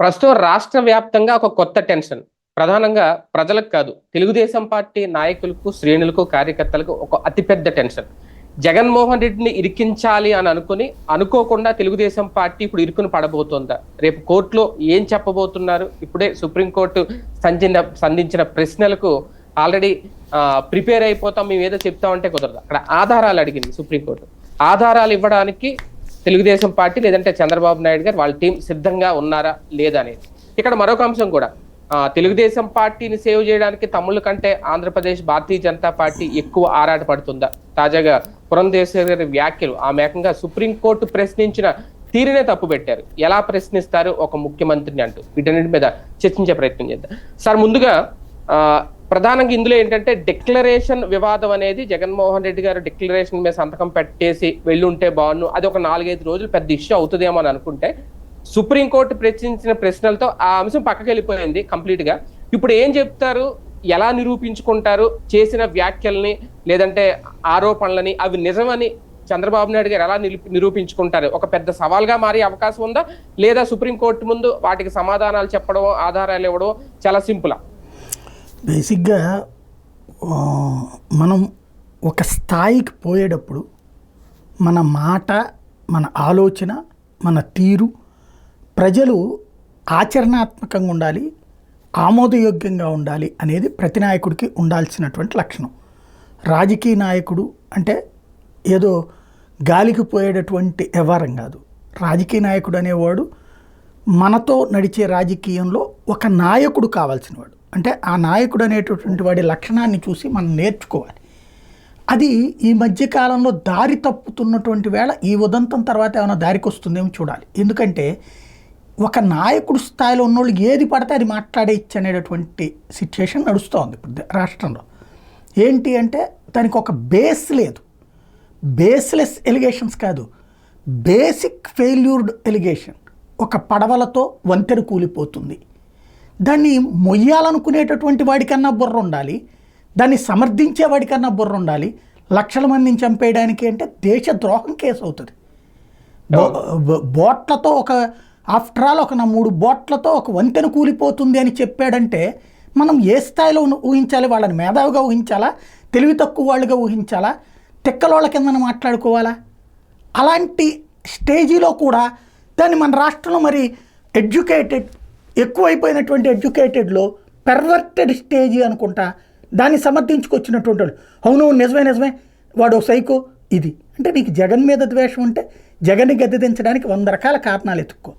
ప్రస్తుతం రాష్ట్ర వ్యాప్తంగా ఒక కొత్త టెన్షన్. ప్రధానంగా ప్రజలకు కాదు తెలుగుదేశం పార్టీ నాయకులకు శ్రేణులకు కార్యకర్తలకు ఒక అతిపెద్ద టెన్షన్. జగన్మోహన్ రెడ్డిని ఇరికించాలి అని అనుకుని అనుకోకుండా తెలుగుదేశం పార్టీ ఇప్పుడు ఇరుకును పడబోతోందా? రేపు కోర్టులో ఏం చెప్పబోతున్నారు? ఇప్పుడే సుప్రీంకోర్టు సంచిన సంధించిన ప్రశ్నలకు ఆల్రెడీ ప్రిపేర్ అయిపోతాం మేము ఏదో చెప్తామంటే కుదరదు. అక్కడ ఆధారాలు అడిగింది సుప్రీంకోర్టు. ఆధారాలు ఇవ్వడానికి తెలుగుదేశం పార్టీ లేదంటే చంద్రబాబు నాయుడు గారు వాళ్ళ టీం సిద్ధంగా ఉన్నారా లేదా అనేది. ఇక్కడ మరొక అంశం కూడా తెలుగుదేశం పార్టీని సేవ్ చేయడానికి తమ్ముళ్ళ కంటే ఆంధ్రప్రదేశ్ భారతీయ జనతా పార్టీ ఎక్కువ ఆరాట పడుతుందా తాజాగా పురంధేశ్వరి గారి వ్యాఖ్యలు ఆ మేకంగా సుప్రీంకోర్టు ప్రశ్నించిన తీరునే తప్పు పెట్టారు ఎలా ప్రశ్నిస్తారు? ఒక ముఖ్యమంత్రిని అంటూ వీటన్నిటి మీద చర్చించే ప్రయత్నం చేద్దాం. సార్ ముందుగా ప్రధానంగా ఇందులో ఏంటంటే డిక్లరేషన్ వివాదం అనేది జగన్మోహన్ రెడ్డి గారు డిక్లరేషన్ మీద సంతకం పెట్టేసి వెళ్ళుంటే బాగున్ను అది ఒక నాలుగైదు రోజులు పెద్ద ఇష్యూ అవుతుందేమో అని అనుకుంటే సుప్రీంకోర్టు ప్రశ్నించిన ప్రశ్నలతో ఆ అంశం పక్కకి వెళ్ళిపోయింది కంప్లీట్గా ఇప్పుడు ఏం చెప్తారు? ఎలా నిరూపించుకుంటారు? చేసిన వ్యాఖ్యల్ని లేదంటే ఆరోపణలని అవి నిజమని చంద్రబాబు నాయుడు గారు ఎలా నిరూపించుకుంటారు? ఒక పెద్ద సవాల్గా మారే అవకాశం ఉందా? లేదా సుప్రీంకోర్టు ముందు వాటికి సమాధానాలు చెప్పడం ఆధారాలు ఇవ్వడం చాలా సింపులా. బేసిక్గా మనం ఒక స్థాయికి పోయేటప్పుడు మన మాట మన ఆలోచన మన తీరు ప్రజలు ఆచరణాత్మకంగా ఉండాలి ఆమోదయోగ్యంగా ఉండాలి అనేది ప్రతి నాయకుడికి ఉండాల్సినటువంటి లక్షణం. రాజకీయ నాయకుడు అంటే ఏదో గాలికి పోయేటటువంటి వ్యవహారం కాదు. రాజకీయ నాయకుడు అనేవాడు మనతో నడిచే రాజకీయంలో ఒక నాయకుడు కావాల్సినవాడు. అంటే ఆ నాయకుడు అనేటటువంటి వాడి లక్షణాన్ని చూసి మనం నేర్చుకోవాలి. అది ఈ మధ్యకాలంలో దారి తప్పుతున్నటువంటి వేళ ఈ ఉదంతం తర్వాత ఏమైనా దారికి వస్తుందేమో చూడాలి. ఎందుకంటే ఒక నాయకుడు స్థాయిలో ఉన్నోళ్ళు ఏది పడితే అది మాట్లాడేయచ్చు అనేటటువంటి సిచ్యుయేషన్ నడుస్తోంది ఇప్పుడు రాష్ట్రంలో. ఏంటి అంటే దానికి ఒక బేస్ లేదు. బేస్లెస్ ఎలిగేషన్స్ కాదు. బేసిక్ ఫెయిల్యూర్డ్ ఎలిగేషన్ ఒక పడవలతో వంతెన కూలిపోతుంది. దాన్ని మొయ్యాలనుకునేటటువంటి వాడికన్నా బుర్ర ఉండాలి దాన్ని సమర్థించే వాడికన్నా బుర్ర ఉండాలి లక్షల మందిని చంపేయడానికి అంటే దేశ ద్రోహం కేసు అవుతుంది బోట్లతో ఒక ఆఫ్టర్ ఆల్ ఒక నా మూడు బోట్లతో ఒక వంతెన కూలిపోతుంది అని చెప్పాడంటే మనం ఏ స్థాయిలో ఊహించాలి? వాళ్ళని మేధావిగా ఊహించాలా? తెలివి తక్కువ వాళ్ళుగా ఊహించాలా? తెక్కలోళ్ళ కిందన మాట్లాడుకోవాలా? అలాంటి స్టేజీలో కూడా దాన్ని మన రాష్ట్రంలో మరి ఎడ్యుకేటెడ్ ఎక్కువైపోయినటువంటి ఎడ్యుకేటెడ్లో పెర్వర్టెడ్ స్టేజ్ అనుకుంటా దాన్ని సమర్థించుకొచ్చినటువంటి వాళ్ళు. అవును నిజమే నిజమే. వాడు సైకో ఇది. అంటే నీకు జగన్ మీద ద్వేషం ఉంటే జగన్ని గద్దెదించడానికి వంద రకాల కారణాలు ఎత్తుక్కో.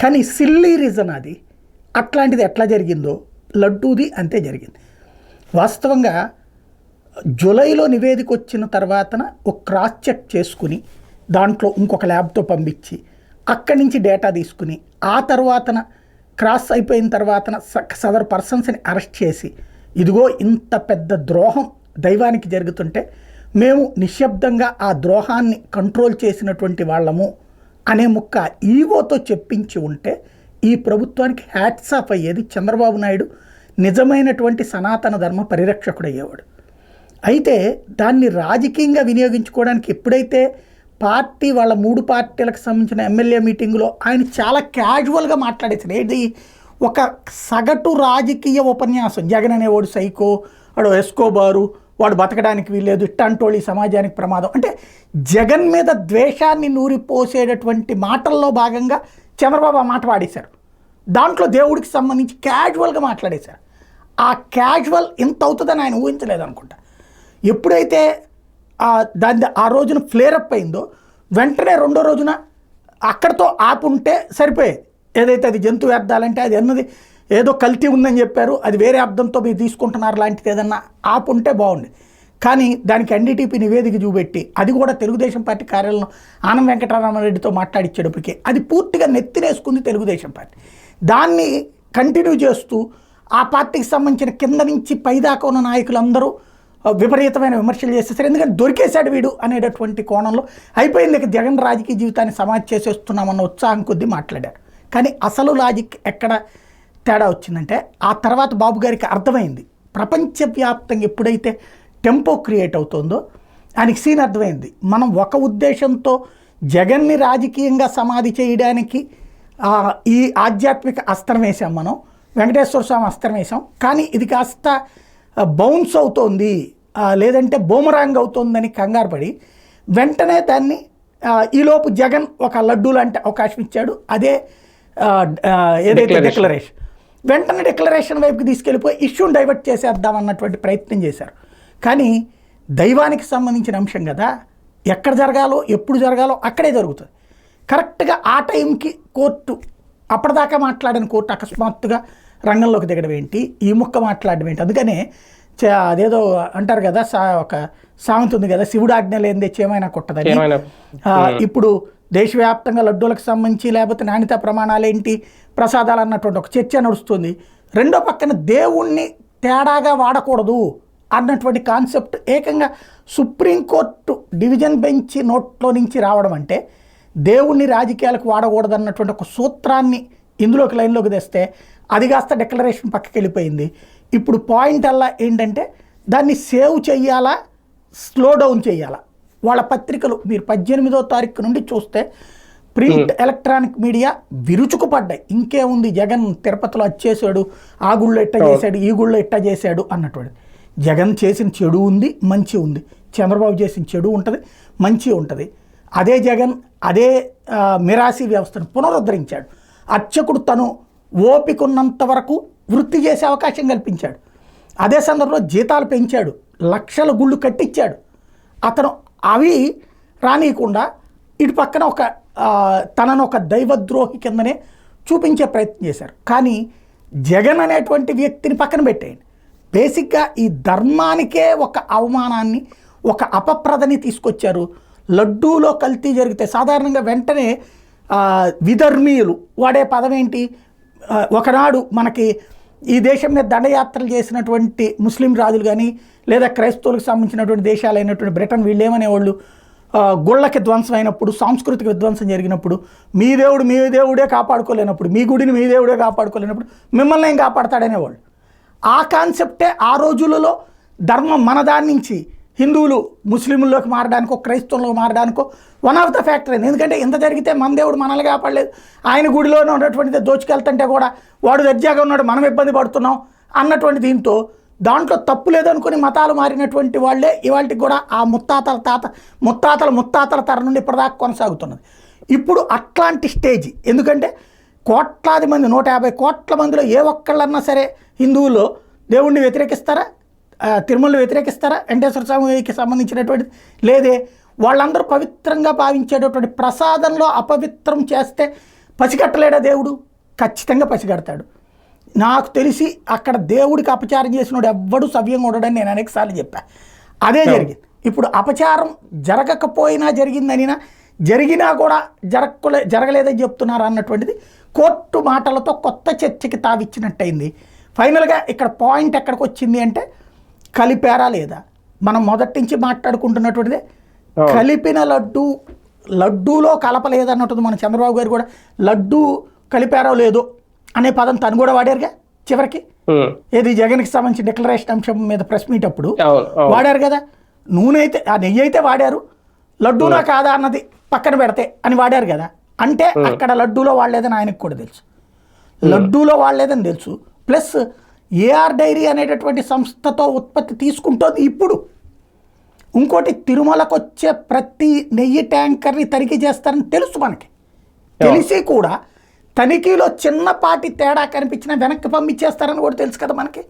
కానీ సిల్లీ రీజన్ అది. అట్లాంటిది ఎట్లా జరిగిందో లడ్డూది అంతే జరిగింది. వాస్తవంగా జూలైలో నివేదిక వచ్చిన తర్వాతన ఒక క్రాస్ చెక్ చేసుకుని దాంట్లో ఇంకొక ల్యాబ్తో పంపించి అక్కడి నుంచి డేటా తీసుకుని ఆ తర్వాతన క్రాస్ అయిపోయిన తర్వాతన స- సదర్ పర్సన్స్ని అరెస్ట్ చేసి ఇదిగో ఇంత పెద్ద ద్రోహం దైవానికి జరుగుతుంటే మేము నిశ్శబ్దంగా ఆ ద్రోహాన్ని కంట్రోల్ చేసినటువంటి వాళ్ళము అనే ముక్క ఈగోతో చెప్పించి ఉంటే ఈ ప్రభుత్వానికి హ్యాట్స్ ఆఫ్ అయ్యేది చంద్రబాబు నాయుడు నిజమైనటువంటి సనాతన ధర్మ పరిరక్షకుడు అయ్యేవాడు అయితే దాన్ని రాజకీయంగా వినియోగించుకోవడానికి ఎప్పుడైతే పార్టీ వాళ్ళ మూడు పార్టీలకు సంబంధించిన ఎమ్మెల్యే మీటింగులో ఆయన చాలా క్యాజువల్గా మాట్లాడేసారు ఏది ఒక సగటు రాజకీయ ఉపన్యాసం. జగన్ అనేవాడు సైకో వాడు ఎస్కోబారు వాడు బతకడానికి వీల్లేదు ఇట్టంటోళ్ళు ఈ సమాజానికి ప్రమాదం. అంటే జగన్ మీద ద్వేషాన్ని నూరిపోసేటటువంటి మాటల్లో భాగంగా చంద్రబాబు ఆ మాట వాడేశారు దాంట్లో దేవుడికి సంబంధించి క్యాజువల్గా మాట్లాడేశారు. ఆ క్యాజువల్ ఇంత అవుతుందని ఆయన ఊహించలేదు అనుకుంటా. ఎప్పుడైతే దాని ఆ రోజున ఫ్లేరప్ అయిందో వెంటనే రెండో రోజున అక్కడతో ఆపుంటే సరిపోయేది. ఏదైతే అది జంతు వ్యర్థాలంటే అది అన్నది ఏదో కల్తీ ఉందని చెప్పారు అది వేరే అర్థంతో మీరు తీసుకుంటున్నారు లాంటిది ఏదన్నా ఆపుంటే బాగుంది కానీ దానికి ఎన్డీటీపీ నివేదిక చూపెట్టి అది కూడా తెలుగుదేశం పార్టీ కార్యాలయంలో ఆనం వెంకటరామరెడ్డితో మాట్లాడిచ్చేటప్పటికి అది పూర్తిగా నెత్తినేసుకుంది తెలుగుదేశం పార్టీ. దాన్ని కంటిన్యూ చేస్తూ ఆ పార్టీకి సంబంధించిన కింద నుంచి పైదాకా ఉన్న నాయకులందరూ విపరీతమైన విమర్శలు చేసేసారు ఎందుకంటే దొరికేశాడు వీడు అనేటటువంటి కోణంలో అయిపోయింది ఇక జగన్ రాజకీయ జీవితాన్ని సమాధి చేసేస్తున్నామన్న ఉత్సాహం కొద్దీ మాట్లాడారు. కానీ అసలు లాజిక్ ఎక్కడ తేడా వచ్చిందంటే ఆ తర్వాత బాబు గారికి అర్థమైంది. ప్రపంచవ్యాప్తంగా ఎప్పుడైతే టెంపో క్రియేట్ అవుతుందో ఆయనకి సీన్ అర్థమైంది. మనం ఒక ఉద్దేశంతో జగన్ని రాజకీయంగా సమాధి చేయడానికి ఈ ఆధ్యాత్మిక అస్త్రం వేసాం మనం వెంకటేశ్వర స్వామి అస్త్రం వేసాం కానీ ఇది కాస్త బౌన్స్ అవుతోంది. లేదంటే బూమరాంగ్ అవుతోందని కంగారు పడి వెంటనే దాన్ని ఈలోపు జగన్ ఒక లడ్డూ లాంటి అవకాశం ఇచ్చాడు. అదే ఏదైతే. డిక్లరేషన్ వెంటనే డిక్లరేషన్ వైపుకి తీసుకెళ్ళిపోయి ఇష్యూని డైవర్ట్ చేసేద్దాం అన్నటువంటి ప్రయత్నం చేశారు. కానీ దైవానికి సంబంధించిన అంశం కదా. ఎక్కడ జరగాలో ఎప్పుడు జరగాలో అక్కడే జరుగుతుంది. కరెక్ట్గా ఆ టైంకి కోర్టు అప్పటిదాకా మాట్లాడిన కోర్టు అకస్మాత్తుగా రంగంలోకి దిగడం ఏంటి? ఈ ముక్క మాట్లాడడం ఏంటి? అందుకనే చ- అదేదో అంటారు కదా సా ఒక సామెత ఉంది కదా శివుడు ఆజ్ఞ లేనిదే చేమైనా కొట్టదని. ఇప్పుడు దేశవ్యాప్తంగా లడ్డూలకు సంబంధించి లేకపోతే నాణ్యత ప్రమాణాలు ఏంటి? ప్రసాదాలు అన్నటువంటి ఒక చర్చ నడుస్తుంది. రెండో పక్కన దేవుణ్ణి తేడాగా వాడకూడదు అన్నటువంటి కాన్సెప్ట్ ఏకంగా సుప్రీంకోర్టు డివిజన్ బెంచ్ నోట్లో నుంచి రావడం అంటే దేవుణ్ణి రాజకీయాలకు వాడకూడదు అన్నటువంటి ఒక సూత్రాన్ని ఇందులోకి లైన్లోకి తెస్తే అది కాస్త డిక్లరేషన్ పక్కకి వెళ్ళిపోయింది. ఇప్పుడు పాయింట్ అలా ఏంటంటే దాన్ని సేవ్ చెయ్యాలా స్లో డౌన్ చేయాలా? వాళ్ళ పత్రికలు మీరు పద్దెనిమిదో తారీఖు నుండి చూస్తే ప్రింట్ ఎలక్ట్రానిక్ మీడియా విరుచుకుపడ్డాయి. ఇంకేముంది? జగన్ తిరుపతిలో వచ్చేసాడు ఆ గుళ్ళో ఇట్ట చేశాడు ఈ గుళ్ళో ఇట్ట చేశాడు అన్నటువంటి జగన్ చేసిన చెడు ఉంది మంచి ఉంది. చంద్రబాబు చేసిన చెడు ఉంటుంది మంచి ఉంటుంది. అదే జగన్ అదే మిరాసి వ్యవస్థను పునరుద్ధరించాడు. అర్చకుడు తను ఓపికన్నంత వరకు వృత్తి చేసే అవకాశం కల్పించాడు. అదే సందర్భంలో జీతాలు పెంచాడు. లక్షల గుళ్ళు కట్టించాడు. అతను అవి రానియకుండా ఇటు పక్కన ఒక తనను ఒక దైవద్రోహి కిందనే చూపించే ప్రయత్నం చేశారు. కానీ జగన్ అనేటువంటి వ్యక్తిని పక్కన పెట్టేయండి. బేసిక్గా ఈ ధర్మానికే ఒక అవమానాన్ని ఒక అపప్రదని తీసుకొచ్చారు. లడ్డూలో కల్తీ జరిగితే సాధారణంగా వెంటనే విధర్మీయులు వాడే పదం ఏంటి? ఒకనాడు మనకి ఈ దేశం మీద దండయాత్రలు చేసినటువంటి ముస్లిం రాజులు కానీ లేదా క్రైస్తవులకు సంబంధించినటువంటి దేశాలైనటువంటి బ్రిటన్ వీళ్ళేమనేవాళ్ళు గుళ్ళకి ధ్వంసం అయినప్పుడు సాంస్కృతిక విధ్వంసం జరిగినప్పుడు మీ దేవుడు మీ దేవుడే కాపాడుకోలేనప్పుడు మీ గుడిని మీ దేవుడే కాపాడుకోలేనప్పుడు మిమ్మల్ని ఏం కాపాడతాడనేవాళ్ళు. ఆ కాన్సెప్టే ఆ రోజులలో ధర్మం మన దాని నుంచి హిందువులు ముస్లింల్లోకి మారడానికో క్రైస్తవంలోకి మారడానికో వన్ ఆఫ్ ద ఫ్యాక్టర్ అయింది. ఎందుకంటే ఇంత జరిగితే మన దేవుడు మనల్ని కాపాడలేదు. ఆయన గుడిలోనే ఉన్నటువంటిది దోచుకెళ్తుంటే కూడా వాడు దర్జాగా ఉన్నాడు మనం ఇబ్బంది పడుతున్నాం అన్నటువంటి దీంతో దాంట్లో తప్పు లేదనుకుని మతాలు మారినటువంటి వాళ్ళే ఇవాళకి కూడా ఆ ముత్తాతల తాత ముత్తాతల ముత్తాతల తర నుండి ఇప్పటిదాకా కొనసాగుతున్నది. ఇప్పుడు అట్లాంటి స్టేజ్ ఎందుకంటే కోట్లాది మంది నూట యాభై కోట్ల మందిలో ఏ ఒక్కళ్ళన్నా సరే హిందువులు దేవుణ్ణి వ్యతిరేకిస్తారా? తిరుమలని వ్యతిరేకిస్తారా? వెంకటేశ్వర స్వామికి సంబంధించినటువంటి లేదే. వాళ్ళందరూ పవిత్రంగా భావించేటటువంటి ప్రసాదంలో అపవిత్రం చేస్తే పసిగట్టలేడా దేవుడు? ఖచ్చితంగా పసిగడతాడు. నాకు తెలిసి అక్కడ దేవుడికి అపచారం చేసినోడు ఎవ్వడు సవ్యంగా ఉండడని నేను అనేకసార్లు చెప్పా. అదే జరిగింది. ఇప్పుడు అపచారం జరగకపోయినా జరిగిందనినా జరిగినా కూడా జరగలే జరగలేదని చెప్తున్నారు అన్నటువంటిది కోర్టు మాటలతో కొత్త చర్చకి తావిచ్చినట్టయింది. ఫైనల్గా ఇక్కడ పాయింట్ ఎక్కడికి వచ్చింది అంటే కలిపారా లేదా? మనం మొదటి నుంచి మాట్లాడుకుంటున్నటువంటిదే. కలిపిన లడ్డు లడ్డూలో కలపలేదన్నట్టు మన చంద్రబాబు గారు కూడా లడ్డు కలిపారో లేదో అనే పదం తను కూడా వాడారుగా చివరికి? ఏది జగన్కి సంబంధించి డిక్లరేషన్ అంశం మీద ప్రెస్ మీట్ అప్పుడు వాడారు కదా? నూనె అయితే ఆ నెయ్యి అయితే వాడారు. లడ్డూనా కాదా అన్నది పక్కన పెడితే అని వాడారు కదా? అంటే అక్కడ లడ్డూలో వాడలేదని ఆయనకు కూడా తెలుసు. లడ్డూలో వాడలేదని తెలుసు. ప్లస్ ఏఆర్ డైరీ అనేటటువంటి సంస్థతో ఉత్పత్తి తీసుకుంటోంది ఇప్పుడు. ఇంకోటి తిరుమలకు వచ్చే ప్రతి నెయ్యి ట్యాంకర్ని తనిఖీ చేస్తారని తెలుసు మనకి. తెలిసి కూడా తనిఖీలో చిన్నపాటి తేడా కనిపించినా వెనక్కి పంపించేస్తారని కూడా తెలుసు కదా మనకి.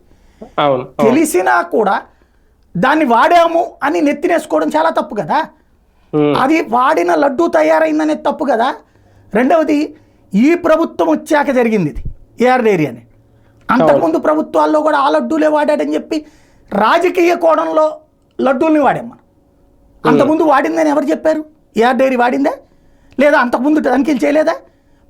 తెలిసినా కూడా దాన్ని వాడాము అని నెత్తినేసుకోవడం చాలా తప్పు కదా. అది వాడిన లడ్డూ తయారైందనే తప్పు కదా. రెండవది ఈ ప్రభుత్వం వచ్చాక జరిగింది ఇది ఏఆర్ డైరీ అని అంతకుముందు ప్రభుత్వాల్లో కూడా ఆ లడ్డూలే వాడాడని చెప్పి రాజకీయ కోణంలో లడ్డూల్ని వాడాం మనం. అంతకుముందు వాడిందని ఎవరు చెప్పారు? ఏఆర్ డైరీ వాడిందా? లేదా అంతకుముందు తనిఖీలు చేయలేదా?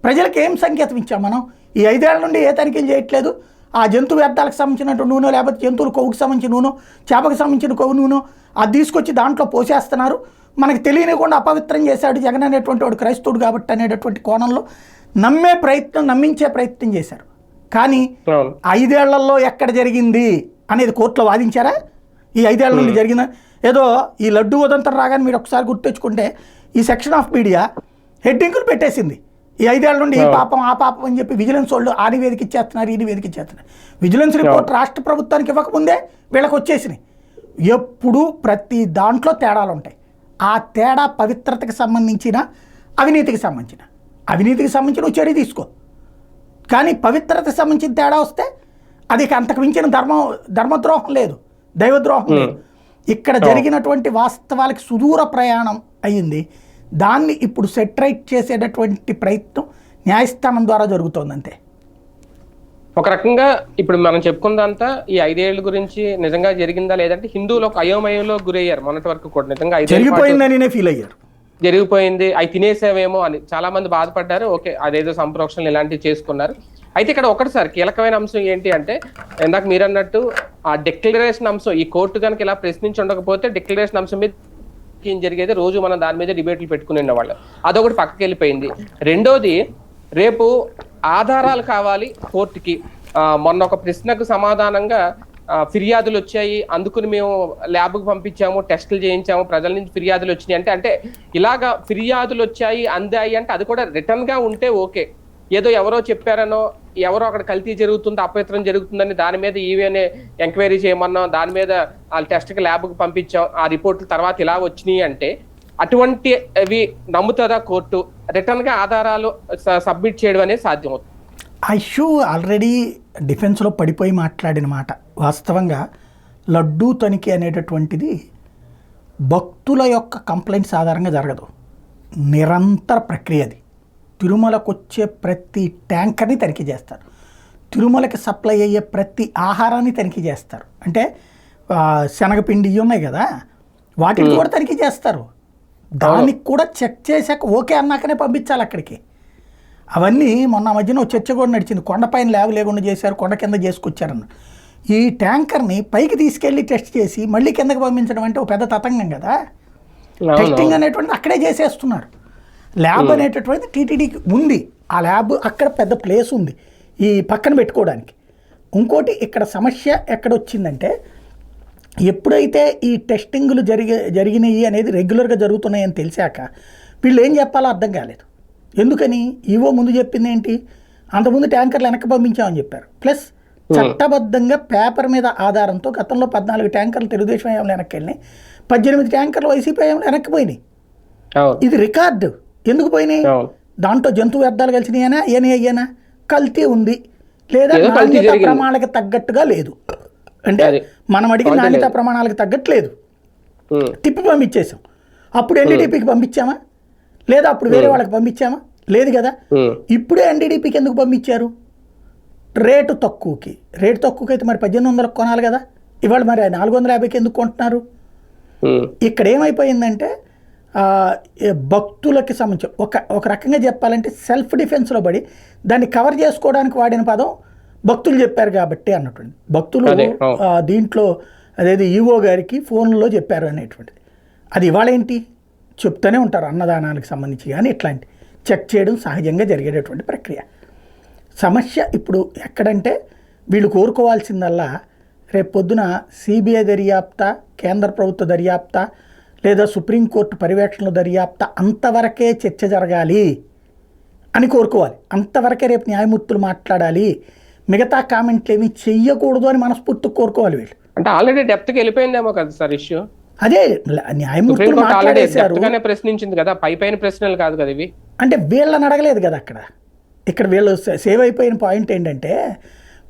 ప్రజలకు ఏం సంకేతం ఇచ్చాం మనం? ఈ ఐదేళ్ళ నుండి ఏ తనిఖీలు చేయట్లేదు? ఆ జంతు వ్యర్థాలకు సంబంధించినటువంటి నూనె లేకపోతే జంతువుల కొవ్వుకి సంబంధించిన నూనె చేపకు సంబంధించిన కొవ్వు నూనె అది తీసుకొచ్చి దాంట్లో పోసేస్తున్నారు. మనకు తెలియనికుండా అపవిత్రం చేశాడు జగన్ అనేటువంటి వాడు క్రైస్తవుడు కాబట్టి అనేటటువంటి కోణంలో నమ్మే ప్రయత్నం నమ్మించే ప్రయత్నం చేశారు. కానీ ఐదేళ్ళలో ఎక్కడ జరిగింది అనేది కోర్టులో వాదించారా? ఈ ఐదేళ్ళ నుండి జరిగిందా? ఏదో ఈ లడ్డు ఉదంతం రాగానే మీరు ఒకసారి గుర్తెచ్చుకుంటే ఈ సెక్షన్ ఆఫ్ మీడియా హెడ్డింగులు పెట్టేసింది. ఈ ఐదేళ్ళ నుండి ఈ పాపం ఆ పాపం అని చెప్పి విజిలెన్స్ వాళ్ళు ఆ నివేదిక ఇచ్చేస్తున్నారు ఈ నివేదిక ఇచ్చేస్తున్నారు. విజిలెన్స్ రిపోర్ట్ రాష్ట్ర ప్రభుత్వానికి ఇవ్వకముందే వీళ్ళకి వచ్చేసినాయి. ఎప్పుడు ప్రతి దాంట్లో తేడాలు ఉంటాయి. ఆ తేడా పవిత్రతకి సంబంధించిన అవినీతికి సంబంధించిన. అవినీతికి సంబంధించిన చర్య తీసుకో. కానీ పవిత్రతకి సంబంధించిన తేడా వస్తే అది అంతకు మించిన ధర్మం ధర్మద్రోహం లేదు. దైవద్రోహం లేదు. ఇక్కడ జరిగినటువంటి వాస్తవాలకి సుదూర ప్రయాణం అయ్యింది. దాన్ని ఇప్పుడు సెటరైట్ చేసేటటువంటి ప్రయత్నం న్యాయస్థానం ద్వారా జరుగుతోంది అంతే ఒక రకంగా ఇప్పుడు మనం చెప్పుకుందంతా ఈ ఐదేళ్ళ గురించి నిజంగా జరిగిందా లేదంటే హిందువులు ఒక అయోమయంలో గురయ్యారు. మొన్నటి వరకు కూడా నిజంగా జరిగిపోయిందని ఫీల్ అయ్యారు. జరిగిపోయింది. అవి తినేసావేమో అని చాలా మంది బాధపడ్డారు. ఓకే అదేదో సంప్రోక్షణలు ఇలాంటివి చేసుకున్నారు. అయితే ఇక్కడ ఒకటి సార్ కీలకమైన అంశం ఏంటి అంటే ఇందాక మీరు అన్నట్టు ఆ డిక్లరేషన్ అంశం ఈ కోర్టు కనుక ఇలా ప్రశ్నించి ఉండకపోతే డిక్లరేషన్ అంశం మీద ఏం జరిగేది? రోజు మనం దాని మీద డిబేట్లు పెట్టుకుని ఉన్నవాళ్ళు అదొకటి పక్కకి వెళ్ళిపోయింది. రెండోది రేపు ఆధారాలు కావాలి కోర్టుకి. మొన్న ఒక ప్రశ్నకు సమాధానంగా ఫిర్యాదులు వచ్చాయి. అందుకుని మేము ల్యాబ్కు పంపించాము టెస్టులు చేయించాము. ప్రజల నుంచి ఫిర్యాదులు వచ్చినాయి. అంటే అంటే ఇలాగా ఫిర్యాదులు వచ్చాయి అందాయి అంటే అది కూడా రిటర్న్గా ఉంటే ఓకే. ఏదో ఎవరో చెప్పారనో ఎవరో అక్కడ కల్తీ జరుగుతుంది అపవిత్రం జరుగుతుందని దాని మీద ఈవేనే ఎంక్వైరీ చేయమన్నాం దాని మీద వాళ్ళ టెస్ట్కి ల్యాబ్కి పంపించాం. ఆ రిపోర్ట్లు తర్వాత ఇలా వచ్చినాయి అంటే అటువంటి అవి నమ్ముతుందా కోర్టు? రిటర్న్గా ఆధారాలు సబ్మిట్ చేయడం అనేది సాధ్యం అవుతుంది. ఆ ఇష్యూ ఆల్రెడీ డిఫెన్స్లో పడిపోయి మాట్లాడిన మాట. వాస్తవంగా లడ్డూ తనిఖీ అనేటటువంటిది భక్తుల యొక్క కంప్లైంట్స్ ఆధారంగా జరగదు. నిరంతర ప్రక్రియ అది. తిరుమలకు వచ్చే ప్రతి ట్యాంకర్ని తనిఖీ చేస్తారు. తిరుమలకి సప్లై అయ్యే ప్రతి ఆహారాన్ని తనిఖీ చేస్తారు. అంటే శనగపిండి ఉన్నాయి కదా వాటిని కూడా తనిఖీ చేస్తారు. దానికి కూడా చెక్ చేశాక ఓకే అన్నాకనే పంపించాలి అక్కడికి. అవన్నీ మొన్న మధ్యన ఒక చర్చ కూడా నడిచింది. కొండపైన ల్యాబ్ లేకుండా చేశారు కొండ కింద చేసుకొచ్చారన్న. ఈ ట్యాంకర్ని పైకి తీసుకెళ్ళి టెస్ట్ చేసి మళ్ళీ కిందకి పంపించడం అంటే ఒక పెద్ద తతంగం కదా? టెస్టింగ్ అనేటువంటిది అక్కడే చేసేస్తున్నారు. ల్యాబ్ అనేటటువంటిది టీటీడీకి ఉంది. ఆ ల్యాబ్ అక్కడ పెద్ద ప్లేస్ ఉంది ఈ పక్కన పెట్టుకోవడానికి. ఇంకోటి ఇక్కడ సమస్య ఎక్కడ వచ్చిందంటే ఎప్పుడైతే ఈ టెస్టింగ్లు జరిగే జరిగినాయి అనేది రెగ్యులర్గా జరుగుతున్నాయని తెలిసాక వీళ్ళు ఏం చెప్పాలో అర్థం కాలేదు. ఎందుకని ఈవో ముందు చెప్పింది ఏంటి అంతకుముందు ట్యాంకర్లు వెనక్కి పంపించామని చెప్పారు. ప్లస్ చట్టబద్ధంగా పేపర్ మీద ఆధారంతో గతంలో పద్నాలుగు ట్యాంకర్లు తెలుగుదేశం హయాంలో వెనక్కి వెళ్ళినాయి. పద్దెనిమిది ట్యాంకర్లు వైసీపీ హయాంలో వెనక్కి పోయినాయి. ఇది రికార్డు. ఎందుకు పోయినాయి? దాంట్లో జంతు వ్యర్థాలు కలిసినాయనా? ఏని అయ్యానా కల్తీ ఉంది. లేదా నాణ్యత. ప్రమాణాలకు తగ్గట్టుగా లేదు. అంటే. మనం అడిగిన నాణ్యత. ప్రమాణాలకు తగ్గట్లేదు. తిప్పి పంపించేసాం అప్పుడు ఎన్డీడీపీకి పంపించామా? లేదా అప్పుడు వేరే వాళ్ళకి పంపించామా? లేదు కదా. ఇప్పుడే ఎన్డీడీపీకి ఎందుకు పంపించారు? రేటు తక్కువకి. రేటు తక్కువకి అయితే మరి పద్దెనిమిది వందలకు కొనాలి కదా. ఇవాళ మరి నాలుగు వందల యాభైకి ఎందుకు కొంటున్నారు. ఇక్కడ ఏమైపోయిందంటే భక్తులకి సంబంధించి ఒక ఒక రకంగా చెప్పాలంటే సెల్ఫ్ డిఫెన్స్లో పడి దాన్ని కవర్ చేసుకోవడానికి వాడిన పదం భక్తులు చెప్పారు కాబట్టి అన్నటువంటి భక్తులు దీంట్లో అదేది ఈవో గారికి ఫోన్లో చెప్పారు అనేటువంటిది. అది ఇవాళ ఏంటి? చెప్తూనే ఉంటారు అన్నదానానికి సంబంధించి కానీ ఇట్లాంటి చెక్ చేయడం సహజంగా జరిగేటటువంటి ప్రక్రియ. సమస్య ఇప్పుడు ఎక్కడంటే వీళ్ళు కోరుకోవాల్సిందల్లా రేపు పొద్దున సిబిఐ దర్యాప్త కేంద్ర ప్రభుత్వ దర్యాప్త లేదా సుప్రీంకోర్టు పర్యవేక్షణలో దర్యాప్త అంతవరకే చర్చ జరగాలి అని కోరుకోవాలి. అంతవరకే రేపు న్యాయమూర్తులు మాట్లాడాలి. మిగతా కామెంట్లు ఏమి చెయ్యకూడదు అని మనస్ఫూర్తిగా కోరుకోవాలి వీళ్ళు. అంటే ఆల్రెడీ డెప్త్కి వెళ్ళిపోయిందేమో కదా సార్ ఇష్యూ? అదే న్యాయమూర్తులు మాట్లాడేశారు. ప్రశ్నించింది కదా పై పైన ప్రశ్నలు కాదు కదా ఇవి. అంటే వీళ్ళని అడగలేదు కదా అక్కడ. ఇక్కడ వీళ్ళు సేవ్ అయిపోయిన పాయింట్ ఏంటంటే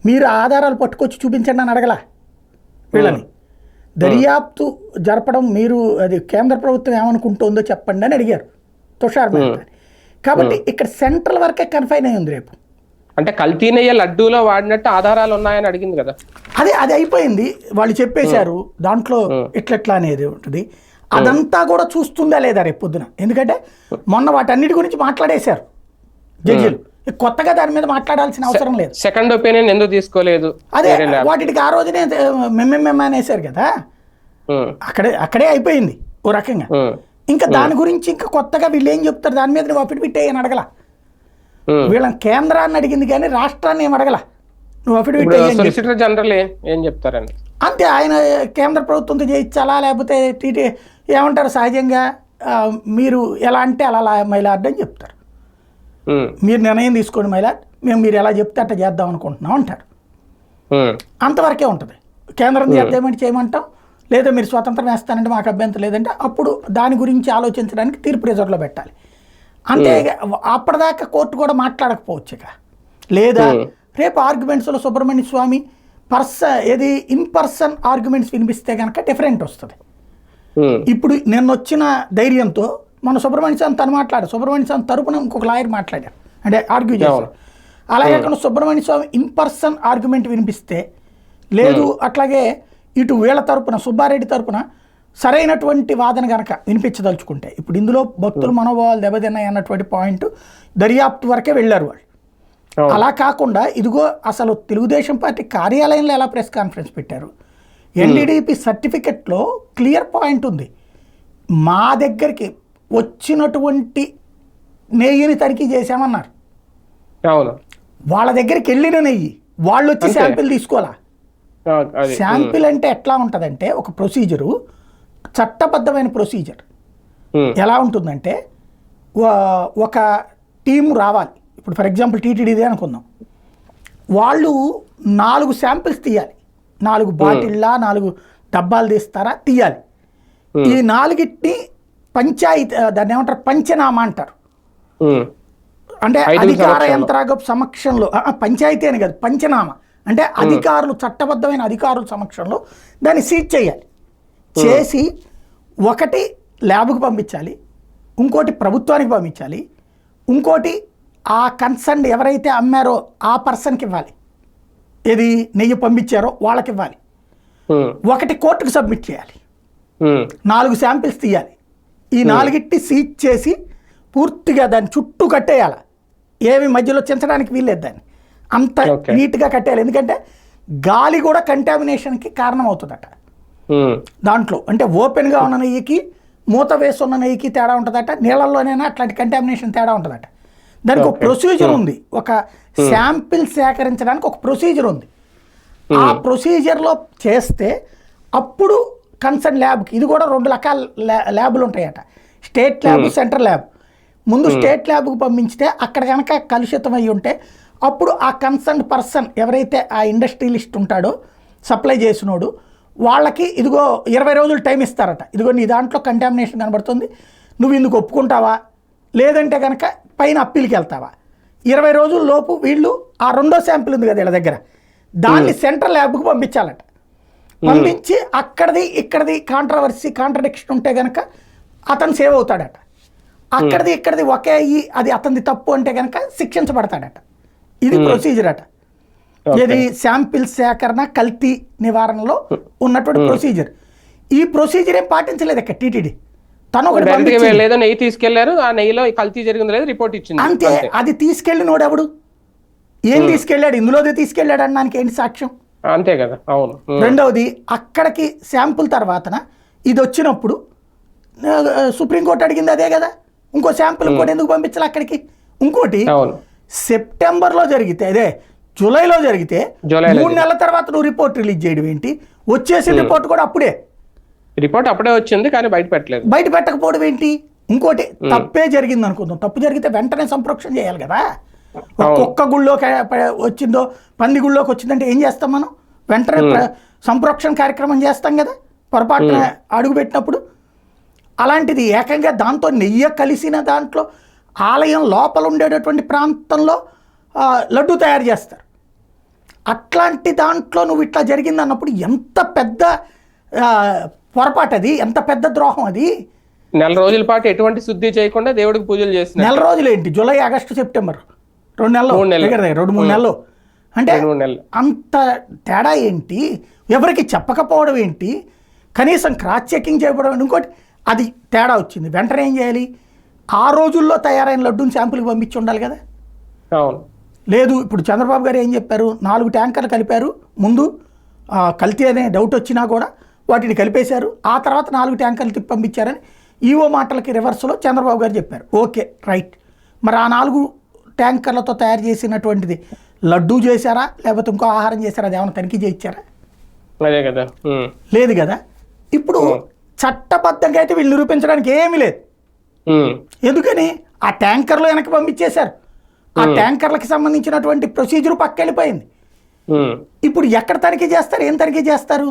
మీరు ఆధారాలు పట్టుకొచ్చి చూపించండి అని అడగలా వీళ్ళని. దర్యాప్తు జరపడం మీరు అది కేంద్ర ప్రభుత్వం ఏమనుకుంటుందో చెప్పండి అని అడిగారు తుషార్ మెహతా కాబట్టి ఇక్కడ సెంట్రల్ వరకే కన్ఫైన్ అయి ఉంది రేపు. అంటే కల్తీనయ్య లడ్డూలో వాడినట్టు ఆధారాలు ఉన్నాయని అడిగింది కదా. అదే అది అయిపోయింది. వాళ్ళు చెప్పేశారు దాంట్లో ఇట్లెట్లా అనేది ఉంటుంది. అదంతా కూడా చూస్తుందా లేదా రేపు పొద్దున? ఎందుకంటే మొన్న వాటన్నిటి గురించి మాట్లాడేశారు జడ్జిలు. కొత్తగా దాని మీద మాట్లాడాల్సిన అవసరం లేదు. సెకండ్ ఒపీనియన్ ఎందుకు తీసుకోలేదు? అదే. వాటికి ఆ రోజునే మెమ్మెమ్మెమ్ అనేసారు కదా. అక్కడే అక్కడే అయిపోయింది ఓ రకంగా. ఇంకా దాని గురించి ఇంకా కొత్తగా వీళ్ళు ఏం చెప్తారు? దాని మీద నువ్వు అఫిడవిట్ అయ్యని అడగల. వీళ్ళని కేంద్రాన్ని అడిగింది కానీ రాష్ట్రాన్ని ఏం అడగల? నువ్వు అఫిడవిట్. సొలిసిటర్ జనరల్ ఏం చెప్తారండి? అంతే ఆయన కేంద్ర ప్రభుత్వంతో చేయించాలా? లేకపోతే టీటీ ఏమంటారు సహజంగా మీరు ఎలా అంటే అలా మైలార్డ్ అని చెప్తారు. మీరు నిర్ణయం తీసుకోండి మైలా మేము మీరు ఎలా చెప్తే అట్లా చేద్దాం అనుకుంటున్నాం అంటారు. అంతవరకే ఉంటుంది. కేంద్రం చేద్దామని చేయమంటాం లేదా మీరు స్వతంత్రం వేస్తానంటే మాకు అభ్యంతరం లేదంటే అప్పుడు దాని గురించి ఆలోచించడానికి తీర్పు రిజర్వ్లో పెట్టాలి. అంతే అప్పటిదాకా కోర్టు కూడా మాట్లాడకపోవచ్చు ఇక లేదా. రేపు ఆర్గ్యుమెంట్స్లో సుబ్రహ్మణ్య స్వామి పర్స ఏది ఇన్ పర్సన్ ఆర్గ్యుమెంట్స్ వినిపిస్తే కనుక డిఫరెంట్ వస్తుంది. ఇప్పుడు నిన్న వచ్చిన ధైర్యంతో మన సుబ్రహ్మణ్య స్వామి తను మాట్లాడారు సుబ్రహ్మణ్య స్వామి తరపున ఇంకొక లాయర్ మాట్లాడారు అంటే ఆర్గ్యూ చేశారు అలాగే అక్కడ Subrahmanya Swamy in person argument వినిపిస్తే లేదు అట్లాగే ఇటు వీళ్ళ తరపున సుబ్బారెడ్డి తరపున సరైనటువంటి వాదన గనక వినిపించదలుచుకుంటే ఇప్పుడు ఇందులో భక్తుల మనోభావాలు దెబ్బతిన్నాయి అన్నటువంటి పాయింట్ దర్యాప్తు వరకే వెళ్ళారు వాళ్ళు. అవును. అలా కాకుండా ఇదిగో అసలు తెలుగుదేశం పార్టీ కార్యాలయంలో ఎలా ప్రెస్ కాన్ఫరెన్స్ పెట్టారు? ఎన్డీడీపీ సర్టిఫికెట్లో క్లియర్ పాయింట్ ఉంది. మా దగ్గరికి వచ్చినటువంటి నెయ్యిని తనిఖీ చేశామన్నారు. వాళ్ళ దగ్గరికి వెళ్ళిన నెయ్యి వాళ్ళు వచ్చి. శాంపిల్ తీసుకోవాలా? శాంపిల్ అంటే ఎట్లా ఉంటుందంటే ఒక ప్రొసీజరు చట్టబద్ధమైన ప్రొసీజర్ ఉమ్, ఎలా ఉంటుందంటే ఒక టీం రావాలి. ఇప్పుడు ఫర్ ఎగ్జాంపుల్ టీటీడీదే అనుకుందాం. వాళ్ళు నాలుగు శాంపిల్స్ తీయాలి. నాలుగు బాటిళ్ళ నాలుగు డబ్బాలు తీస్తారా? తీయాలి. Hmm. ఈ నాలుగిటిని పంచాయతీ దాన్ని ఏమంటారు? పంచనామా అంటారు. అంటే అధికార. యంత్రాంగ సమక్షంలో పంచాయతీ అని కాదు పంచనామా. అంటే అధికారులు చట్టబద్ధమైన అధికారుల సమక్షంలో దాన్ని సీజ్ చేయాలి. చేసి ఒకటి ల్యాబ్కు పంపించాలి ఇంకోటి ప్రభుత్వానికి పంపించాలి ఇంకోటి ఆ కన్సర్న్ ఎవరైతే అమ్మారో ఆ పర్సన్కి ఇవ్వాలి. ఏది నెయ్యి పంపించారో వాళ్ళకి ఇవ్వాలి. ఒకటి కోర్టుకు సబ్మిట్ చేయాలి. నాలుగు శాంపిల్స్ తీయాలి. ఈ నాలుగిట్టి సీజ్ చేసి పూర్తిగా దాన్ని చుట్టూ కట్టేయాలి. ఏమి మధ్యలో చించడానికి వీల్లేదు దాన్ని. అంత. నీట్గా కట్టేయాలి. ఎందుకంటే గాలి కూడా కంటామినేషన్కి కారణం అవుతుందట దాంట్లో. అంటే ఓపెన్గా ఉన్న నెయ్యికి మూత వేసి ఉన్న నెయ్యికి తేడా ఉంటుందట నీళ్ళల్లోనైనా అట్లాంటి కంటామినేషన్ తేడా ఉంటుందట. దానికి ఒక. ప్రొసీజర్ ఉంది. ఒక శాంపిల్ సేకరించడానికి ఒక ప్రొసీజర్ ఉంది. ఆ ప్రొసీజర్లో చేస్తే అప్పుడు కన్సర్న్ ల్యాబ్కి ఇది కూడా రెండు రకాల ల్యా- ల్యాబులు ఉంటాయట. State lab central lab. ముందు స్టేట్ ల్యాబ్కి పంపించితే అక్కడ కనుక కలుషితం అయి ఉంటే అప్పుడు ఆ కన్సర్న్ పర్సన్ ఎవరైతే ఆ ఇండస్ట్రియలిస్ట్ ఉంటాడో సప్లై చేసినోడు వాళ్ళకి ఇదిగో ఇరవై రోజులు టైం ఇస్తారట. ఇదిగో నీ దాంట్లో కంటామినేషన్ కనబడుతుంది. నువ్వు ఇందుకు ఒప్పుకుంటావా? లేదంటే కనుక పైన అప్పీల్కి వెళ్తావా? ఇరవై రోజుల లోపు వీళ్ళు ఆ రెండో శాంపిల్ ఉంది కదా వీళ్ళ దగ్గర. దాన్ని సెంట్రల్ ల్యాబ్కి పంపించాలట. పంపించి అక్కడిది ఇక్కడిది కాంట్రవర్సీ కాంట్రడిక్షన్ ఉంటే కనుక అతను సేవ్ అవుతాడట. అక్కడిది ఇక్కడిది ఒకే అయ్యి అది అతనిది తప్పు అంటే కనుక శిక్షించబడతాడట. ఇది ప్రొసీజర్ అట. ఇది శాంపిల్ సేకరణ కల్తీ నివారణలో ఉన్నటువంటి ప్రొసీజర్ ఈ ప్రొసీజర్ ఏం పాటించలేదు ఇక్కడ టీటీడీ తను ఒకటి నెయ్యి తీసుకెళ్ళారు ఆ నెయ్యిలో కల్తీ జరిగింది లేదు రిపోర్ట్ ఇచ్చింది. అంతే. అది తీసుకెళ్ళినోడు ఎవడు? ఏం తీసుకెళ్ళాడు? ఇందులోదే తీసుకెళ్ళాడు అనడానికి ఏంటి సాక్ష్యం? అంతే కదా అవును. రెండవది అక్కడికి శాంపుల్ తర్వాతన ఇది వచ్చినప్పుడు సుప్రీంకోర్టు అడిగింది అదే కదా? ఇంకో శాంపుల్ ఇంకోటి ఎందుకు పంపించాలి అక్కడికి? ఇంకోటి సెప్టెంబర్లో జరిగితే అదే జూలైలో జరిగితే మూడు నెలల తర్వాత నువ్వు రిపోర్ట్ రిలీజ్ చేయడం ఏంటి? వచ్చేసిన రిపోర్ట్ కూడా అప్పుడే. రిపోర్ట్ అప్పుడే వచ్చింది కానీ బయట పెట్టలేదు. బయట పెట్టకపోవడం ఏంటి? ఇంకోటి తప్పే జరిగింది అనుకుందాం. తప్పు జరిగితే వెంటనే సంప్రోక్షణ చేయాలి కదా. ఒక అవును. కుక్క గుళ్ళోకి వచ్చిందో పంది గుళ్ళోకి వచ్చిందంటే ఏం చేస్తాం మనం? వెంటనే ప్ర- సంప్రోక్షణ కార్యక్రమం చేస్తాం కదా పొరపాటున అడుగు పెట్టినప్పుడు. అలాంటిది ఏకంగా దాంతో నెయ్యి కలిసిన దాంట్లో ఆలయం లోపల ఉండేటటువంటి ప్రాంతంలో లడ్డు తయారు చేస్తారు. అట్లాంటి దాంట్లో నువ్వు ఇట్లా జరిగింది అన్నప్పుడు ఎంత పెద్ద పొరపాటు అది ఎంత పెద్ద ద్రోహం అది? నెల రోజుల పాటు ఎటువంటి శుద్ధి చేయకుండా దేవుడికి పూజలు చేసిన నెల రోజులు ఏంటి? July August September. రెండు నెలలు. రెండు మూడు నెలలు. అంటే అంత తేడా ఏంటి? ఎవరికి చెప్పకపోవడం ఏంటి? కనీసం క్రాస్ చెకింగ్ చేయకపోవడం? ఇంకోటి అది తేడా వచ్చింది. వెంటనే ఏం చేయాలి? ఆ రోజుల్లో తయారైన లడ్డూని శాంపుల్కి పంపించి ఉండాలి కదా? అవును. లేదు ఇప్పుడు చంద్రబాబు గారు ఏం చెప్పారు? నాలుగు ట్యాంకర్లు కలిపారు. ముందు కల్తీ అనే డౌట్ వచ్చినా కూడా వాటిని కలిపేశారు. ఆ తర్వాత నాలుగు ట్యాంకర్లు తిప్పి పంపించారని ఈవో మాటలకి రివర్స్లో చంద్రబాబు గారు చెప్పారు. Okay right. మరి ఆ నాలుగు ట్యాంకర్లతో తయారు చేసినటువంటిది లడ్డూ చేశారా? లేకపోతే ఇంకో ఆహారం చేశారా? అది ఏమైనా తనిఖీ చేయించారా? అదే కదా. లేదు కదా. ఇప్పుడు చట్టబద్ధంగా అయితే వీళ్ళు నిరూపించడానికి ఏమీ లేదు. ఎందుకని? ఆ ట్యాంకర్లో వెనక్కి పంపించేశారు. ఆ ట్యాంకర్లకు సంబంధించినటువంటి ప్రొసీజర్ పక్క వెళ్ళిపోయింది ఇప్పుడు ఎక్కడ తనిఖీ చేస్తారు? ఏం తనిఖీ చేస్తారు?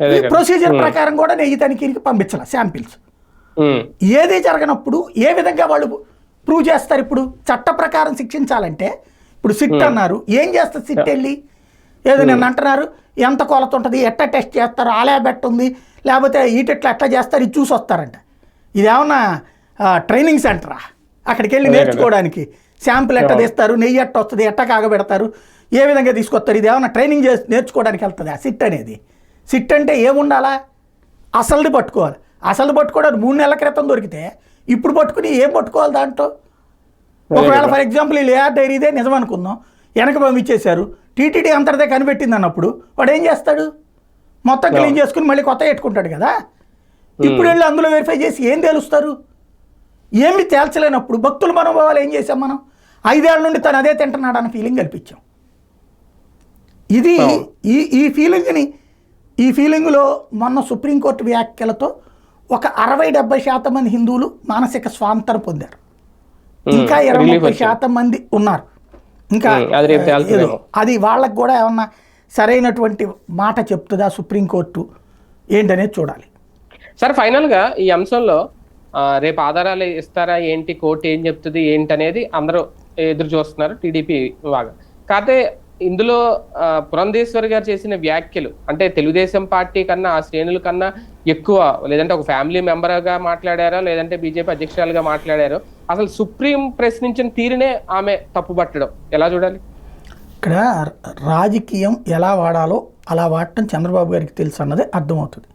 కదా. ప్రొసీజర్ ప్రకారం కూడా నెయ్యి తనిఖీకి పంపించాలి శాంపిల్స్. ఏది జరగనప్పుడు ఏ విధంగా వాళ్ళు ప్రూవ్ చేస్తారు ఇప్పుడు? చట్ట ప్రకారం శిక్షించాలంటే ఇప్పుడు సిట్ అన్నారు. ఏం చేస్తారు సిట్ వెళ్ళి? ఏదో నిన్న అంటున్నారు ఎంత కొలత ఉంటుంది ఎట్లా టెస్ట్ చేస్తారు ఆలయ బెట్ ఉంది లేకపోతే ఈటెట్లా ఎట్లా చేస్తారు ఇది చూసి వస్తారంట. ఇదేమన్నా ఆ, ట్రైనింగ్ సెంటరా? అక్కడికి వెళ్ళి. నేర్చుకోవడానికి. శాంపుల్ ఎట్ట తీస్తారు? నెయ్యి ఎట్ట వస్తుంది? ఎట్ట కాగబెడతారు? ఏ విధంగా తీసుకొస్తారు? ఇది ఏమన్నా ట్రైనింగ్ చేసి నేర్చుకోవడానికి వెళ్తుంది? ఆ సిట్ అనేది. సిట్ అంటే ఏముండాలా? అసలుది పట్టుకోవాలి. అసలు పట్టుకోవడానికి మూడు నెలల క్రితం దొరికితే ఇప్పుడు పట్టుకుని ఏం పట్టుకోవాలి దాంట్లో? ఒకవేళ ఫర్ ఎగ్జాంపుల్ ఈ లేఆర్ డైరీదే నిజం అనుకుందాం. వెనక పంపించేశారు టీటీడీ అంతటిదే కనిపెట్టింది అన్నప్పుడు వాడు ఏం చేస్తాడు? మొత్తం క్లీన్ చేసుకుని మళ్ళీ కొత్త పెట్టుకుంటాడు కదా? ఇప్పుడు వెళ్ళి అందులో వెరిఫై చేసి ఏం తేలుస్తారు? ఏమి తేల్చలేనప్పుడు భక్తుల మనోభావాలు ఏం చేసాం మనం? ఐదేళ్ళ నుండి తను అదే తింటున్నాడు అన్న ఫీలింగ్ కల్పించాం. ఇది. ఈ ఈ ఫీలింగ్ని ఈ ఫీలింగ్లో మొన్న సుప్రీంకోర్టు వ్యాఖ్యలతో ఒక అరవై డెబ్బై శాతం మంది హిందువులు మానసిక స్వాంతరం పొందారు. ఇంకా ఇరవై ముప్పై. శాతం మంది ఉన్నారు. ఇంకా అది వాళ్ళకు కూడా ఏమన్నా సరైనటువంటి మాట చెప్తుందా సుప్రీంకోర్టు ఏంటనేది చూడాలి. సార్ ఫైనల్గా ఈ అంశంలో రేపు ఆధారాలు ఇస్తారా ఏంటి కోర్టు ఏం చెప్తుంది ఏంటి అనేది అందరూ ఎదురు చూస్తున్నారు టీడీపీ బాగా కాకపోతే ఇందులో పురంధేశ్వర్ పురంధేశ్వరి గారు చేసిన వ్యాఖ్యలు అంటే తెలుగుదేశం పార్టీ కన్నా ఆ శ్రేణుల కన్నా ఎక్కువ లేదంటే ఒక ఫ్యామిలీ మెంబర్గా మాట్లాడారా లేదంటే బీజేపీ అధ్యక్షురాలుగా మాట్లాడారో అసలు సుప్రీం ప్రశ్నించిన తీరునే ఆమె తప్పుపట్టడం. ఎలా చూడాలి? ఇక్కడ రాజకీయం ఎలా వాడాలో అలా వాడటం చంద్రబాబు గారికి తెలుసు అన్నది అర్థమవుతుంది.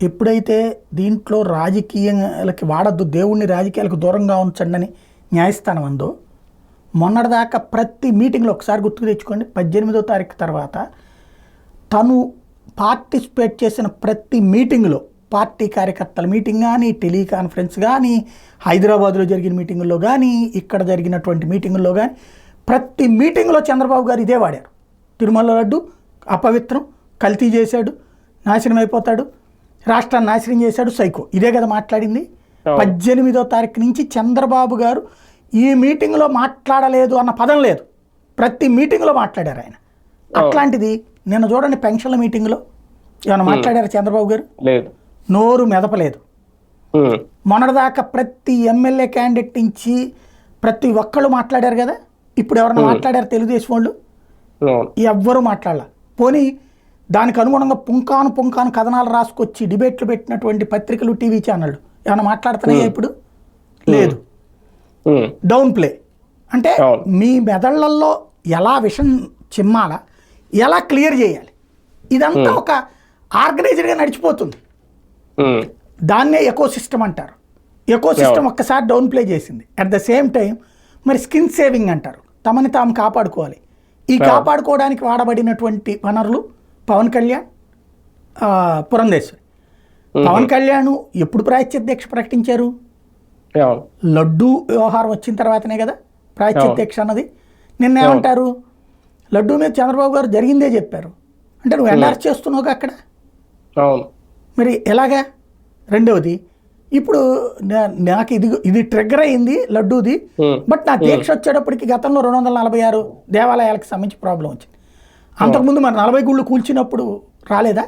ఎప్పుడైతే దీంట్లో రాజకీయాలకి వాడద్దు దేవుణ్ణి రాజకీయాలకు దూరంగా ఉంచండి అని న్యాయస్థానం అందో మొన్నటిదాకా ప్రతి మీటింగ్లో ఒకసారి గుర్తుకు తెచ్చుకోండి పద్దెనిమిదో తారీఖు తర్వాత తను పార్టిసిపేట్ చేసిన ప్రతి మీటింగ్లో పార్టీ కార్యకర్తల మీటింగ్ కానీ టెలికాన్ఫరెన్స్ కానీ హైదరాబాద్లో జరిగిన మీటింగుల్లో కానీ ఇక్కడ జరిగినటువంటి మీటింగుల్లో కానీ ప్రతి మీటింగ్లో చంద్రబాబు గారు ఇదే వాడారు. తిరుమల లడ్డు అపవిత్రం కల్తీ చేశాడు నాశనం అయిపోతాడు రాష్ట్రాన్ని నాశనం చేశాడు సైకో. ఇదే కదా మాట్లాడింది. పద్దెనిమిదో తారీఖు నుంచి చంద్రబాబు గారు ఈ మీటింగ్లో మాట్లాడలేదు అన్న పదం లేదు. ప్రతి మీటింగ్లో మాట్లాడారు ఆయన. అట్లాంటిది నిన్న చూడండి పెన్షన్ల మీటింగ్లో ఏమైనా మాట్లాడారు చంద్రబాబు గారు? లేదు. నోరు మెదపలేదు. మొన్నటిదాకా ప్రతి ఎమ్మెల్యే క్యాండిడేట్ నుంచి ప్రతి ఒక్కళ్ళు మాట్లాడారు కదా? ఇప్పుడు ఎవరైనా మాట్లాడారు తెలుగుదేశం వాళ్ళు? ఎవ్వరూ మాట్లాడాల. పోనీ దానికి అనుగుణంగా పుంకాను పుంకాను కథనాలు రాసుకొచ్చి డిబేట్లు పెట్టినటువంటి పత్రికలు టీవీ ఛానళ్ళు ఏమైనా మాట్లాడుతున్నాయా ఇప్పుడు? లేదు. డౌన్ ప్లే అంటే. మీ మెదళ్ళలో ఎలా విషం చిమ్మాలా ఎలా క్లియర్ చేయాలి? ఇదంతా ఒక ఆర్గనైజ్డ్గా నడిచిపోతుంది. ఉమ్, దాన్నే ఎకో సిస్టమ్ అంటారు. ఎకో సిస్టమ్ ఒక్కసారి డౌన్ ప్లే చేసింది. అట్ ద సేమ్ టైం మరి స్కిన్ సేవింగ్ అంటారు. తమని తాము కాపాడుకోవాలి. ఈ కాపాడుకోవడానికి వాడబడినటువంటి వనరులు పవన్ కళ్యాణ్ పురంధేశ్వరి. పవన్ కళ్యాణ్ ఎప్పుడు ప్రాయశ్చిత దీక్ష ప్రకటించారు? లడ్డు వ్యవహారం వచ్చిన తర్వాతనే కదా ప్రాయశ్చిత దీక్ష అన్నది. నిన్న ఏమంటారు లడ్డు మీద చంద్రబాబు గారు జరిగిందే చెప్పారు. అంటే నువ్వు ఎన్ఆర్స్ చేస్తున్నావు అక్కడ? మరి ఎలాగా? రెండవది ఇప్పుడు నాకు ఇది ఇది ట్రిగ్గర్ అయింది లడ్డూది బట్ నా దీక్ష వచ్చేటప్పటికి గతంలో రెండు వందల నలభై ఆరు దేవాలయాలకు సంబంధించి ప్రాబ్లం వచ్చింది. అంతకుముందు మరి నలభై గుళ్ళు కూల్చినప్పుడు రాలేదా?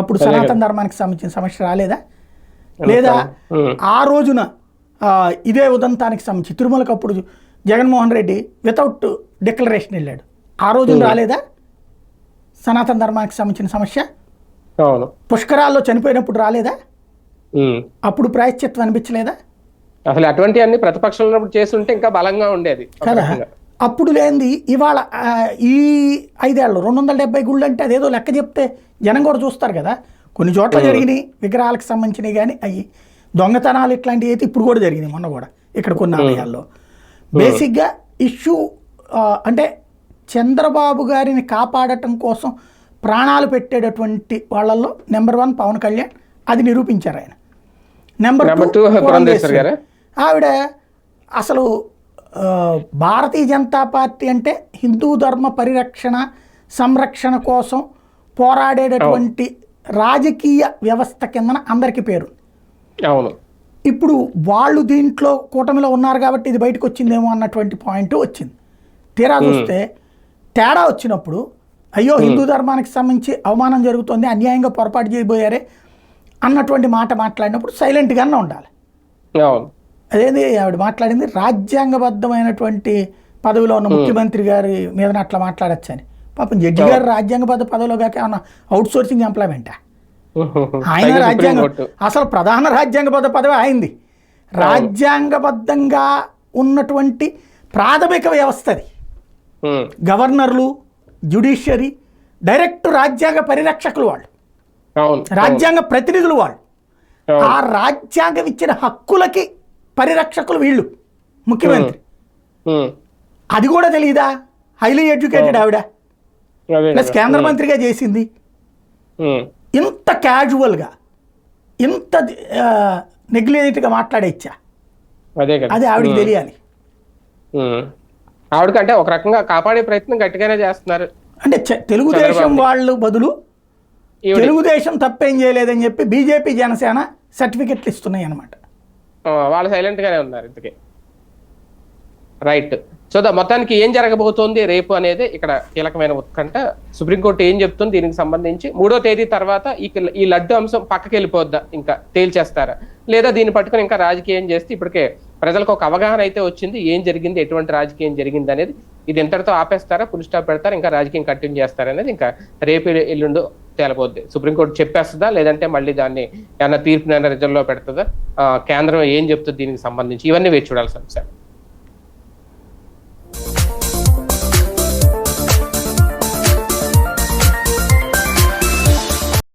అప్పుడు సనాతన ధర్మానికి సంబంధించిన సమస్య రాలేదా? లేదా ఆ రోజున ఇదే ఉదంతానికి సంబంధించి తిరుమలకు అప్పుడు జగన్మోహన్ రెడ్డి వితౌట్ డిక్లరేషన్ వెళ్ళాడు. ఆ రోజున రాలేదా? సనాతన ధర్మానికి సంబంధించిన సమస్య? పుష్కరాల్లో చనిపోయినప్పుడు రాలేదా. అప్పుడు ప్రాయశ్చిత్వం అనిపించలేదా? అసలు అటువంటి అన్ని ప్రతిపక్షంలో ఉన్నప్పుడు చేస్తుంటే ఇంకా బలంగా ఉండేది. కదా. అప్పుడు లేనిది ఇవాళ ఈ ఐదేళ్ళు రెండు వందల డెబ్బై గుళ్ళు అంటే అదేదో లెక్క చెప్తే జనం కూడా చూస్తారు కదా. కొన్ని చోట్ల జరిగినాయి విగ్రహాలకు సంబంధించినవి కానీ అవి దొంగతనాలు ఇట్లాంటివి అయితే ఇప్పుడు కూడా జరిగినాయి మొన్న కూడా ఇక్కడ కొన్ని ఆలయాల్లో. బేసిక్గా ఇష్యూ అంటే చంద్రబాబు గారిని కాపాడటం కోసం ప్రాణాలు పెట్టేటటువంటి వాళ్ళల్లో నెంబర్ వన్ పవన్ కళ్యాణ్ అది నిరూపించారు ఆయన. నెంబర్ గారా? ఆవిడ అసలు భారతీయ జనతా పార్టీ అంటే హిందూ ధర్మ పరిరక్షణ సంరక్షణ కోసం పోరాడేటటువంటి రాజకీయ వ్యవస్థ కిందన అందరికీ పేరు. అవును. ఇప్పుడు వాళ్ళు దీంట్లో కూటమిలో ఉన్నారు కాబట్టి ఇది బయటకు వచ్చిందేమో అన్నటువంటి పాయింట్ వచ్చింది. తీరా చూస్తే తేడా వచ్చినప్పుడు అయ్యో హిందూ ధర్మానికి సంబంధించి అవమానం జరుగుతుంది అన్యాయంగా పొరపాటు చేయబోయారే అన్నటువంటి మాట మాట్లాడినప్పుడు సైలెంట్గానే ఉండాలి. అదేంది ఆవిడ మాట్లాడింది? రాజ్యాంగబద్ధమైనటువంటి పదవిలో ఉన్న ముఖ్యమంత్రి గారి మీద అట్లా మాట్లాడచ్చు అని పాపం జడ్జి గారు రాజ్యాంగబద్ధ పదవిలో కాక ఏమన్నా అవుట్ సోర్సింగ్ ఎంప్లాయ్మెంటా ఆయన రాజ్యాంగ. అసలు ప్రధాన రాజ్యాంగబద్ధ పదవి అయింది. రాజ్యాంగబద్ధంగా ఉన్నటువంటి ప్రాథమిక వ్యవస్థది ఉమ్, గవర్నర్లు జ్యుడిషియరీ డైరెక్ట్ రాజ్యాంగ పరిరక్షకులు వాళ్ళు. రాజ్యాంగ ప్రతినిధులు వాళ్ళు. ఆ రాజ్యాంగం ఇచ్చిన హక్కులకి పరిరక్షకులు వీళ్ళు ముఖ్యమంత్రి. అది కూడా తెలియదా హైలీ ఎడ్యుకేటెడ్ ఆవిడ. అదే ప్లస్ కదా. కేంద్ర మంత్రిగా చేసింది. ఇంత క్యాజువల్గా ఇంత నెగ్లిజెంట్గా మాట్లాడేచ్చా అదే కదా. అది ఆవిడకి తెలియాలి. ఆవిడకంటే ఒక రకంగా కాపాడే ప్రయత్నం గట్టిగానే చేస్తున్నారు. అంటే తెలుగుదేశం. వాళ్ళు బదులు తెలుగుదేశం తప్పేం చేయలేదని చెప్పి బీజేపీ జనసేన సర్టిఫికెట్లు ఇస్తున్నాయి అనమాట వాళ్ళు సైలెంట్ గానే ఉన్నారు ఇంతకీ. రైట్ చూద్దాం మొత్తానికి ఏం జరగబోతోంది రేపు అనేది ఇక్కడ కీలకమైన ఉత్కంఠ. సుప్రీంకోర్టు ఏం చెప్తుంది? దీనికి సంబంధించి మూడో తేదీ తర్వాత ఈ ఈ లడ్డు అంశం పక్కకి వెళ్ళిపోద్దా ఇంకా తేల్చేస్తారా? లేదా దీన్ని పట్టుకొని ఇంకా రాజకీయం చేస్తే ఇప్పటికే ప్రజలకు ఒక అవగాహన అయితే వచ్చింది. ఏం జరిగింది? ఎటువంటి రాజకీయం జరిగింది అనేది ఇది ఎంతటితో ఆపేస్తారా? ఫుల్ స్టాప్ పెడతారా? ఇంకా రాజకీయం కంటిన్యూ చేస్తారా అనేది ఇంకా రేపు ఎల్లుండు తేలబోద్ది. సుప్రీంకోర్టు చెప్పేస్తుందా? లేదంటే మళ్ళీ దాన్ని ఏమైనా తీర్పునైనా రిజర్వ్లో పెడుతుందా కేంద్రం ఏం చెప్తుంది? దీనికి సంబంధించి ఇవన్నీ వేచి చూడాల్సిన అంశాలు